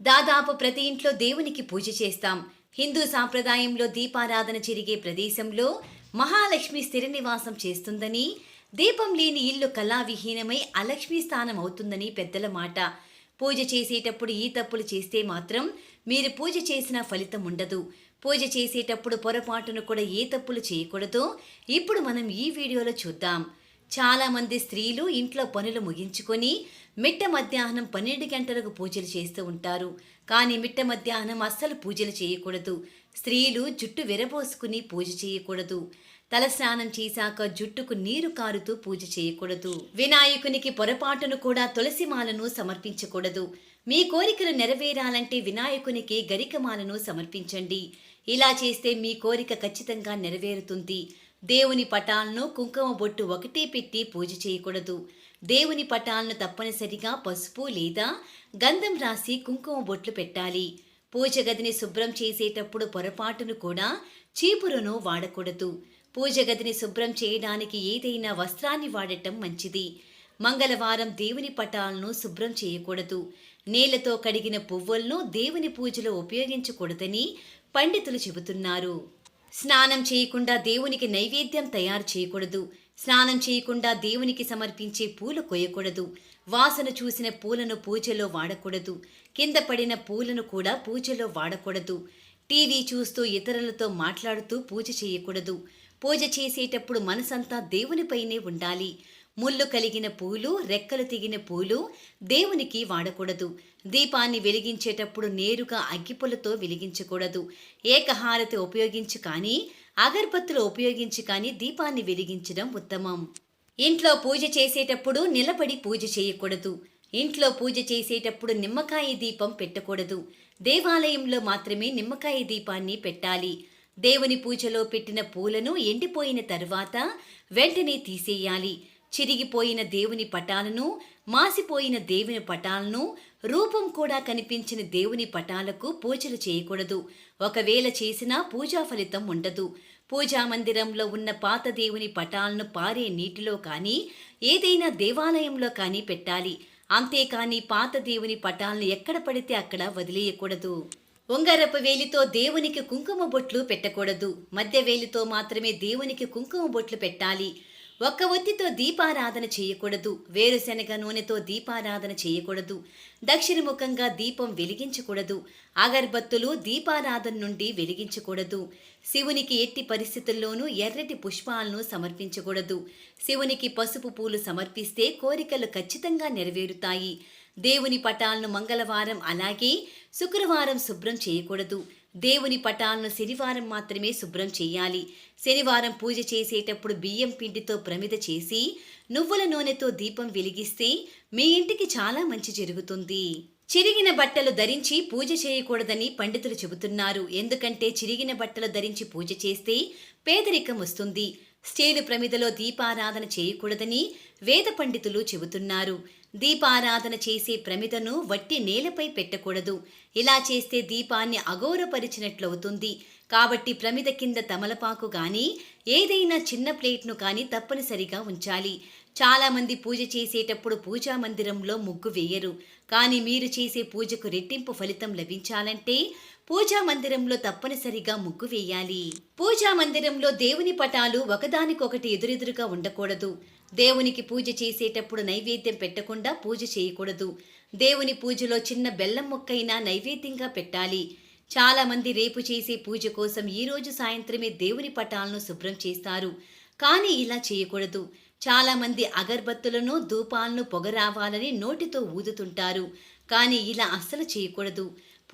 దాదాపు ప్రతి ఇంట్లో దేవునికి పూజ చేస్తాం. హిందూ సాంప్రదాయంలో దీపారాధన జరిగే ప్రదేశంలో మహాలక్ష్మి స్థిర నివాసం చేస్తుందని దీపం లేని ఇల్లు కళావిహీనమై అలక్ష్మి స్థానం అవుతుందని పెద్దల మాట. పూజ చేసేటప్పుడు ఈ తప్పులు చేస్తే మాత్రం మీరు పూజ చేసిన ఫలితం ఉండదు. పూజ చేసేటప్పుడు పొరపాటును కూడా ఏ తప్పులు చేయకూడదో ఇప్పుడు మనం ఈ వీడియోలో చూద్దాం. చాలామంది స్త్రీలు ఇంట్లో పనులు ముగించుకొని మిట్ట మధ్యాహ్నం పన్నెండు గంటలకు పూజలు చేస్తూ ఉంటారు. కానీ మిట్ట మధ్యాహ్నం అస్సలు పూజలు చేయకూడదు. స్త్రీలు జుట్టు విరబోసుకుని పూజ చేయకూడదు. తలస్నానం చేశాక జుట్టుకు నీరు కారుతూ పూజ చేయకూడదు. వినాయకునికి పొరపాటును కూడా తులసిమాలను సమర్పించకూడదు. మీ కోరికలు నెరవేరాలంటే వినాయకునికి గరికమాలను సమర్పించండి. ఇలా చేస్తే మీ కోరిక ఖచ్చితంగా నెరవేరుతుంది. దేవుని పటాలను కుంకుమ బొట్టు ఒకటే పెట్టి పూజ చేయకూడదు. దేవుని పటాలను తప్పనిసరిగా పసుపు లేదా గంధం రాసి కుంకుమ బొట్లు పెట్టాలి. పూజ గదిని శుభ్రం చేసేటప్పుడు పొరపాటును కూడా చీపురును వాడకూడదు. పూజ గదిని శుభ్రం చేయడానికి ఏదైనా వస్త్రాన్ని వాడటం మంచిది. మంగళవారం దేవుని పటాలను శుభ్రం చేయకూడదు. నేలతో కడిగిన పువ్వులను దేవుని పూజలో ఉపయోగించకూడదని పండితులు చెబుతున్నారు. స్నానం చేయకుండా దేవునికి నైవేద్యం తయారు చేయకూడదు. స్నానం చేయకుండా దేవునికి సమర్పించే పూలు కొయ్యకూడదు వాసన చూసిన పూలను పూజలో వాడకూడదు. కింద పడిన పూలను కూడా పూజలో వాడకూడదు. టీవీ చూస్తూ ఇతరులతో మాట్లాడుతూ పూజ చేయకూడదు. పూజ చేసేటప్పుడు మనసంతా దేవునిపైనే ఉండాలి. ముళ్ళు కలిగిన పూలు రెక్కలు తిగిన పూలు దేవునికి వాడకూడదు. దీపాన్ని వెలిగించేటప్పుడు నేరుగా అగ్గిపులతో వెలిగించకూడదు. ఏకహారతి ఉపయోగించి కానీ అగర్బత్తులు ఉపయోగించి కానీ దీపాన్ని వెలిగించడం ఉత్తమం. ఇంట్లో పూజ చేసేటప్పుడు నిలబడి పూజ చేయకూడదు. ఇంట్లో పూజ చేసేటప్పుడు నిమ్మకాయ దీపం పెట్టకూడదు. దేవాలయంలో మాత్రమే నిమ్మకాయ దీపాన్ని పెట్టాలి. దేవుని పూజలో పెట్టిన పూలను ఎండిపోయిన తరువాత వెంటనే తీసేయాలి. చిరిగిపోయిన దేవుని పటాలను మాసిపోయిన దేవుని పటాలను రూపం కూడా కనిపించిన దేవుని పటాలకు పూజలు చేయకూడదు. ఒకవేళ చేసినా పూజా ఫలితం ఉండదు. పూజా మందిరంలో ఉన్న పాత దేవుని పటాలను పారే నీటిలో కానీ ఏదైనా దేవాలయంలో కానీ పెట్టాలి. అంతేకాని పాత దేవుని పటాలను ఎక్కడ పడితే అక్కడ వదిలేయకూడదు. ఉంగరపు వేలితో దేవునికి కుంకుమ బొట్లు పెట్టకూడదు. మధ్య వేలితో మాత్రమే దేవునికి కుంకుమ బొట్లు పెట్టాలి. ఒక్క ఒత్తితో దీపారాధన చేయకూడదు. వేరుశనగ నూనెతో దీపారాధన చేయకూడదు. దక్షిణముఖంగా దీపం వెలిగించకూడదు. అగర్బత్తులు దీపారాధన నుండి వెలిగించకూడదు. శివునికి ఎట్టి పరిస్థితుల్లోనూ ఎర్రటి పుష్పాలను సమర్పించకూడదు. శివునికి పసుపు పూలు సమర్పిస్తే కోరికలు ఖచ్చితంగా నెరవేరుతాయి. దేవుని పటాలను మంగళవారం అలాగే శుక్రవారం శుభ్రం చేయకూడదు. దేవుని పటాలను శనివారం మాత్రమే శుభ్రం చేయాలి. శనివారం పూజ చేసేటప్పుడు బియ్యం పిండితో ప్రమిద చేసి నువ్వుల నూనెతో దీపం వెలిగిస్తే మీ ఇంటికి చాలా మంచి జరుగుతుంది. చిరిగిన బట్టలు ధరించి పూజ చేయకూడదని పండితులు చెబుతున్నారు. ఎందుకంటే చిరిగిన బట్టలు ధరించి పూజ చేస్తే పేదరికం వస్తుంది. స్టీలు ప్రమిదలో దీపారాధన చేయకూడదని వేద పండితులు చెబుతున్నారు. దీపారాధన చేసే ప్రమిదను వట్టి నేలపై పెట్టకూడదు. ఇలా చేస్తే దీపాన్ని అగౌరపరిచినట్లవుతుంది కాబట్టి ప్రమిద కింద తమలపాకు కానీ ఏదైనా చిన్న ప్లేట్ను కానీ తప్పనిసరిగా ఉంచాలి. చాలామంది పూజ చేసేటప్పుడు పూజా మందిరంలో ముగ్గు వేయరు. కానీ మీరు చేసే పూజకు రెట్టింపు ఫలితం లభించాలంటే పూజా మందిరంలో తప్పనిసరిగా ముగ్గు వేయాలి. పూజా మందిరంలో దేవుని పటాలు ఒకదానికొకటి ఎదురెదురుగా ఉండకూడదు. దేవునికి పూజ చేసేటప్పుడు నైవేద్యం పెట్టకుండా పూజ చేయకూడదు. దేవుని పూజలో చిన్న బెల్లం ముక్కైనా నైవేద్యంగా పెట్టాలి. చాలామంది రేపు చేసే పూజ కోసం ఈరోజు సాయంత్రమే దేవుని పటాలను శుభ్రం చేస్తారు. కానీ ఇలా చేయకూడదు. చాలామంది అగర్బత్తులను ధూపాలను పొగ రావాలని నోటితో ఊదుతుంటారు. కానీ ఇలా అస్సలు చేయకూడదు.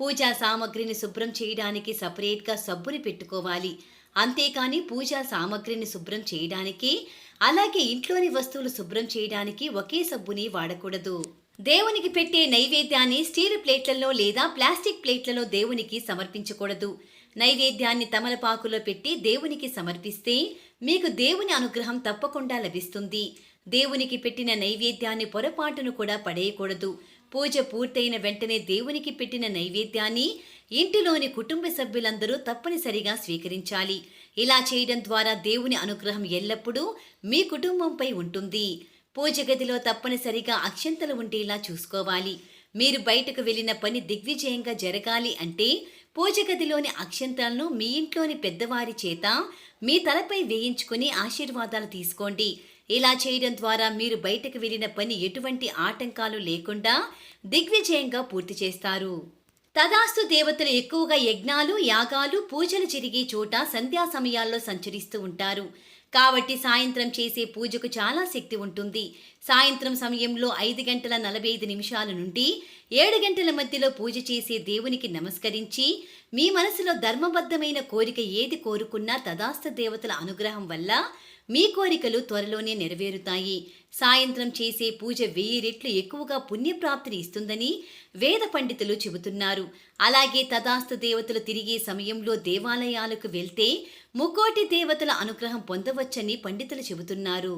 పూజా సామగ్రిని శుభ్రం చేయడానికి సపరేట్గా సబ్బుని పెట్టుకోవాలి. అంతేకాని పూజా సామగ్రిని శుభ్రం చేయడానికి అలాగే ఇంట్లోని వస్తువులు శుభ్రం చేయడానికి ఒకే సబ్బుని వాడకూడదు. దేవునికి పెట్టే నైవేద్యాన్ని స్టీల్ ప్లేట్లలో లేదా ప్లాస్టిక్ ప్లేట్లలో దేవునికి సమర్పించకూడదు. నైవేద్యాన్ని తమలపాకులో పెట్టి దేవునికి సమర్పిస్తే మీకు దేవుని అనుగ్రహం తప్పకుండా లభిస్తుంది. దేవునికి పెట్టిన నైవేద్యాన్ని పొరపాటును కూడా పడేయకూడదు. పూజ పూర్తయిన వెంటనే దేవునికి పెట్టిన నైవేద్యాన్ని ఇంటిలోని కుటుంబ సభ్యులందరూ తప్పనిసరిగా స్వీకరించాలి. ఇలా చేయడం ద్వారా దేవుని అనుగ్రహం ఎల్లప్పుడూ మీ కుటుంబంపై ఉంటుంది. పూజ గదిలో తప్పనిసరిగా అక్షంతలు ఉండేలా చూసుకోవాలి. మీరు బయటకు వెళ్ళిన పని దిగ్విజయంగా జరగాలి అంటే పూజ గదిలోని అక్షంతాలను మీ ఇంట్లోని పెద్దవారి చేత మీ తలపై వేయించుకుని ఆశీర్వాదాలు తీసుకోండి. ఇలా చేయడం ద్వారా మీరు బయటకు వెళ్ళిన పని ఎటువంటి ఆటంకాలు లేకుండా దిగ్విజయంగా పూర్తి చేస్తారు. తదాస్తు దేవతలు ఎక్కువగా యజ్ఞాలు యాగాలు పూజలు జరిగే చోట సంధ్యా సమయాల్లో సంచరిస్తూ ఉంటారు. కాబట్టి సాయంత్రం చేసే పూజకు చాలా శక్తి ఉంటుంది. సాయంత్రం సమయంలో ఐదు గంటల నలభై ఐదు నిమిషాల నుండి ఏడు గంటల మధ్యలో పూజ చేసే దేవునికి నమస్కరించి మీ మనసులో ధర్మబద్ధమైన కోరిక ఏది కోరుకున్నా తదాస్తు దేవతల అనుగ్రహం వల్ల మీ కోరికలు త్వరలోనే నెరవేరుతాయి. సాయంత్రం చేసే పూజ వెయ్యి రెట్లు ఎక్కువగా పుణ్యప్రాప్తిని ఇస్తుందని వేద పండితులు చెబుతున్నారు. అలాగే తదాస్తు దేవతలు తిరిగే సమయంలో దేవాలయాలకు వెళ్తే ముకోటి దేవతల అనుగ్రహం పొందవచ్చని పండితులు చెబుతున్నారు.